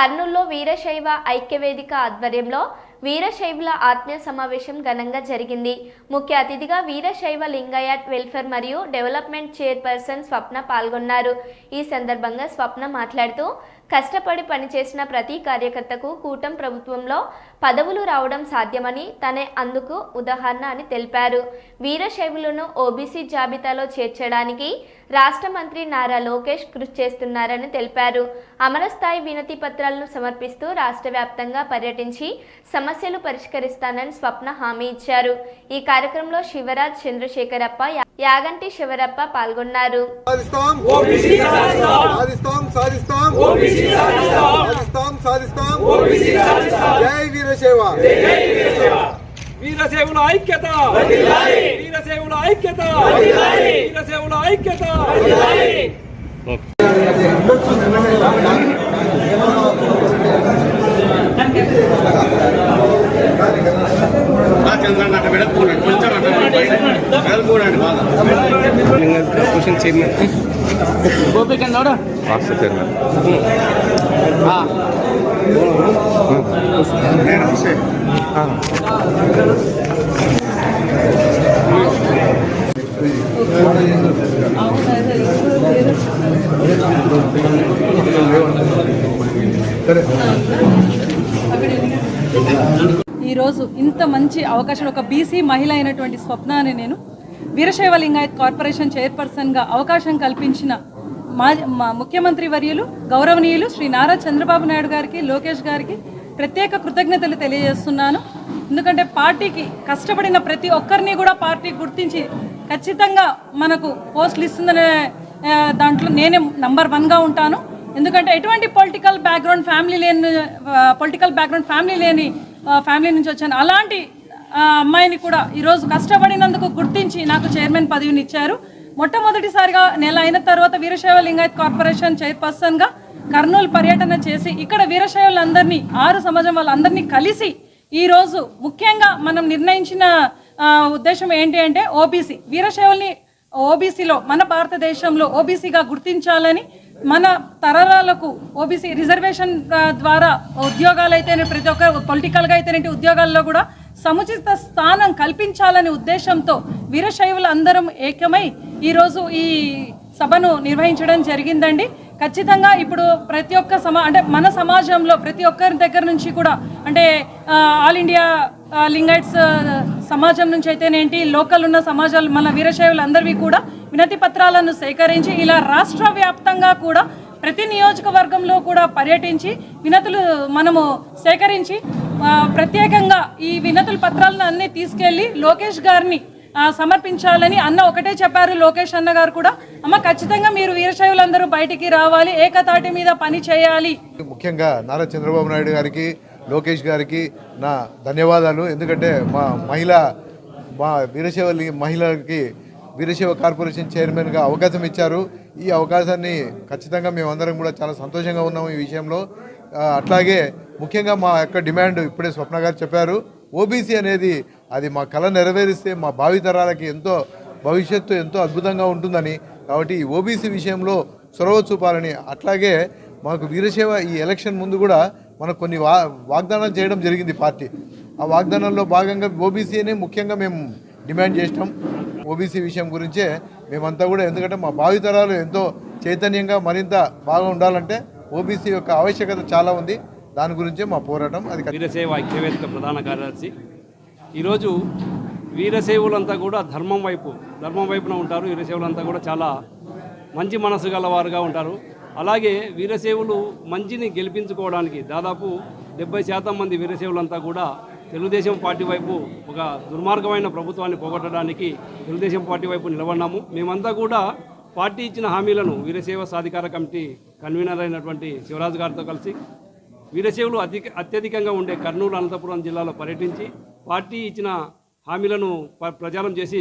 కర్నూల్లో వీరశైవ ఐక్యవేదిక ఆధ్వర్యంలో వీరశైవుల ఆత్మీయ సమావేశం ఘనంగా జరిగింది. ముఖ్య అతిథిగా వీరశైవ లింగాయట్ వెల్ఫేర్ మరియు డెవలప్మెంట్ చైర్పర్సన్ స్వప్న పాల్గొన్నారు. ఈ సందర్భంగా స్వప్న మాట్లాడుతూ కష్టపడి పనిచేసిన ప్రతి కార్యకర్తకు కూటం ప్రభుత్వంలో పదవులు రావడం సాధ్యమని తనే అందుకు ఉదాహరణ అని తెలిపారు. వీరశైవులను ఓబీసీ జాబితాలో చేర్చడానికి రాష్ట్ర మంత్రి నారా లోకేష్ కృషి చేస్తున్నారని తెలిపారు. అమరస్థాయి వినతి పత్రాలను సమర్పిస్తూ రాష్ట్ర వ్యాప్తంగా పర్యటించి సమస్యలు పరిష్కరిస్తానని స్వప్న హామీ ఇచ్చారు. ఈ కార్యక్రమంలో శివరాజ్ చంద్రశేఖరప్ప యాగంటి శివరప్ప పాల్గొన్నారు. సాధిస్తాం. ఓబీసీ సాధిస్తాం. సాధిస్తాం సాధిస్తాం ఓబీసీ జై వీరశైవ వీరసేవుల ఐక్యత. వీరసేవుల ఐక్యత. వీరసేవుల ఐక్యత. చంద్రన్న అట్ట పెడకపోనండి కొంచెం పెడకపోనండి బాగా. Question chairman. గోపికన్ నోడు రాష్ట్ర చైర్మన్ ఈరోజు ఇంత మంచి అవకాశం ఒక బీసీ మహిళ అయినటువంటి స్వప్న అని నేను వీరశైవ లింగాయత్ కార్పొరేషన్ చైర్పర్సన్గా అవకాశం కల్పించిన మా మా ముఖ్యమంత్రి వర్యులు గౌరవనీయులు శ్రీ నారా చంద్రబాబు నాయుడు గారికి లోకేష్ గారికి ప్రత్యేక కృతజ్ఞతలు తెలియజేస్తున్నాను. ఎందుకంటే పార్టీకి కష్టపడిన ప్రతి ఒక్కరిని కూడా పార్టీ గుర్తించి ఖచ్చితంగా మనకు పోస్టులు ఇస్తుందనే దాంట్లో నేనే నంబర్ వన్గా ఉంటాను. ఎందుకంటే ఎటువంటి పొలిటికల్ బ్యాక్గ్రౌండ్ ఫ్యామిలీ లేని పొలిటికల్ బ్యాక్గ్రౌండ్ ఫ్యామిలీ లేని ఫ్యామిలీ నుంచి వచ్చాను. అలాంటి అమ్మాయిని కూడా ఈరోజు కష్టపడినందుకు గుర్తించి నాకు చైర్మన్ పదవిని ఇచ్చారు. మొట్టమొదటిసారిగా నెల అయిన తర్వాత వీరశైవ లింగాయత్ కార్పొరేషన్ చైర్పర్సన్గా కర్నూలు పర్యటన చేసి ఇక్కడ వీరశైవులందరినీ ఆరు సమాజం వాళ్ళందరినీ కలిసి ఈరోజు ముఖ్యంగా మనం నిర్ణయించిన ఉద్దేశం ఏంటి అంటే ఓబీసీ. వీరశైవుల్ని ఓబీసీలో మన భారతదేశంలో ఓబీసీగా గుర్తించాలని మన తరాలకు ఓబీసీ రిజర్వేషన్ ద్వారా ఉద్యోగాలు అయితేనే ప్రతి ఒక్క పొలిటికల్గా అయితేనేంటి ఉద్యోగాల్లో కూడా సముచిత స్థానం కల్పించాలనే ఉద్దేశంతో వీరశైవులు అందరం ఏకమై ఈరోజు ఈ సభను నిర్వహించడం జరిగిందండి. ఖచ్చితంగా ఇప్పుడు ప్రతి ఒక్క సమా అంటే మన సమాజంలో ప్రతి ఒక్కరి దగ్గర నుంచి కూడా అంటే ఆల్ ఇండియా లింగైట్స్ సమాజం నుంచి అయితేనేంటి లోకల్ ఉన్న సమాజాలు మన వీరశైవులు అందరివి కూడా వినతి పత్రాలను సేకరించి ఇలా రాష్ట్ర వ్యాప్తంగా కూడా ప్రతి నియోజకవర్గంలో కూడా పర్యటించి వినతులు మనము సేకరించి ప్రత్యేకంగా ఈ వినతుల పత్రాలను అన్నీ తీసుకెళ్ళి లోకేష్ గారిని సమర్పించాలని అన్న ఒకటే చెప్పారు లోకేష్ అన్న గారు కూడా. అమ్మ ఖచ్చితంగా మీరు వీరశైవులందరూ బయటికి రావాలి ఏకతాటి మీద పని చేయాలి. ముఖ్యంగా నారా చంద్రబాబు నాయుడు గారికి లోకేష్ గారికి నా ధన్యవాదాలు. ఎందుకంటే మా మహిళ మా వీరశైవ మహిళలకి వీరశైవ కార్పొరేషన్ చైర్మన్గా అవకాశం ఇచ్చారు. ఈ అవకాశాన్ని ఖచ్చితంగా మేమందరం కూడా చాలా సంతోషంగా ఉన్నాము ఈ విషయంలో. అట్లాగే ముఖ్యంగా మా యొక్క డిమాండ్ ఇప్పుడే స్వప్న గారు చెప్పారు. ఓబీసీ అనేది అది మా కళ నెరవేరిస్తే మా భావితరాలకి ఎంతో భవిష్యత్తు ఎంతో అద్భుతంగా ఉంటుందని. కాబట్టి ఈ ఓబీసీ విషయంలో చొరవ చూపాలని అట్లాగే మాకు వీరసేవ ఈ ఎలక్షన్ ముందు కూడా మనకు కొన్ని వా వాగ్దానాలు చేయడం జరిగింది పార్టీ. ఆ వాగ్దానంలో భాగంగా ఓబీసీనే ముఖ్యంగా మేము డిమాండ్ చేసినాం. ఓబీసీ విషయం గురించే మేమంతా కూడా ఎందుకంటే మా భావితరాలు ఎంతో చైతన్యంగా మరింత బాగా ఉండాలంటే ఓబీసీ యొక్క ఆవశ్యకత చాలా ఉంది. దాని గురించే మా పోరాటం అది వీరసేవ ఐక్యవేదిక ప్రధాన కార్యదర్శి. ఈరోజు వీరసేవులంతా కూడా ధర్మం వైపు ధర్మం వైపున ఉంటారు. వీరసేవులంతా కూడా చాలా మంచి మనసు గలవారుగా ఉంటారు. అలాగే వీరసేవులు మంచిని గెలిపించుకోవడానికి దాదాపు డెబ్బై శాతం మంది వీరసేవులంతా కూడా తెలుగుదేశం పార్టీ వైపు ఒక దుర్మార్గమైన ప్రభుత్వాన్ని పోగొట్టడానికి తెలుగుదేశం పార్టీ వైపు నిలబడినాము. మేమంతా కూడా పార్టీ ఇచ్చిన హామీలను వీరసేవ సాధికార కమిటీ కన్వీనర్ అయినటువంటి శివరాజు గారితో కలిసి వీరశైవులు అధిక అత్యధికంగా ఉండే కర్నూలు అనంతపురం జిల్లాలో పర్యటించి పార్టీ ఇచ్చిన హామీలను ప్రచారం చేసి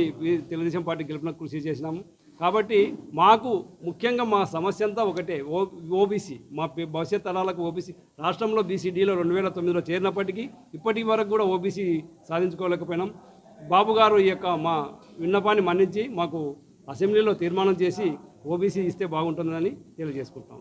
తెలుగుదేశం పార్టీ గెలిపిన కృషి చేసినాము. కాబట్టి మాకు ముఖ్యంగా మా సమస్య అంతా ఒకటే. ఓ ఓబీసీ మా భవిష్యత్ తరాలకు ఓబీసీ. రాష్ట్రంలో బీసీడీలో రెండు వేల తొమ్మిదిలో చేరినప్పటికీ ఇప్పటి వరకు కూడా ఓబీసీ సాధించుకోలేకపోయినాం. బాబు గారు ఈ యొక్క మా విన్నపాన్ని మన్నించి మాకు అసెంబ్లీలో తీర్మానం చేసి ఓబీసీ ఇస్తే బాగుంటుందని తెలియజేసుకుంటాం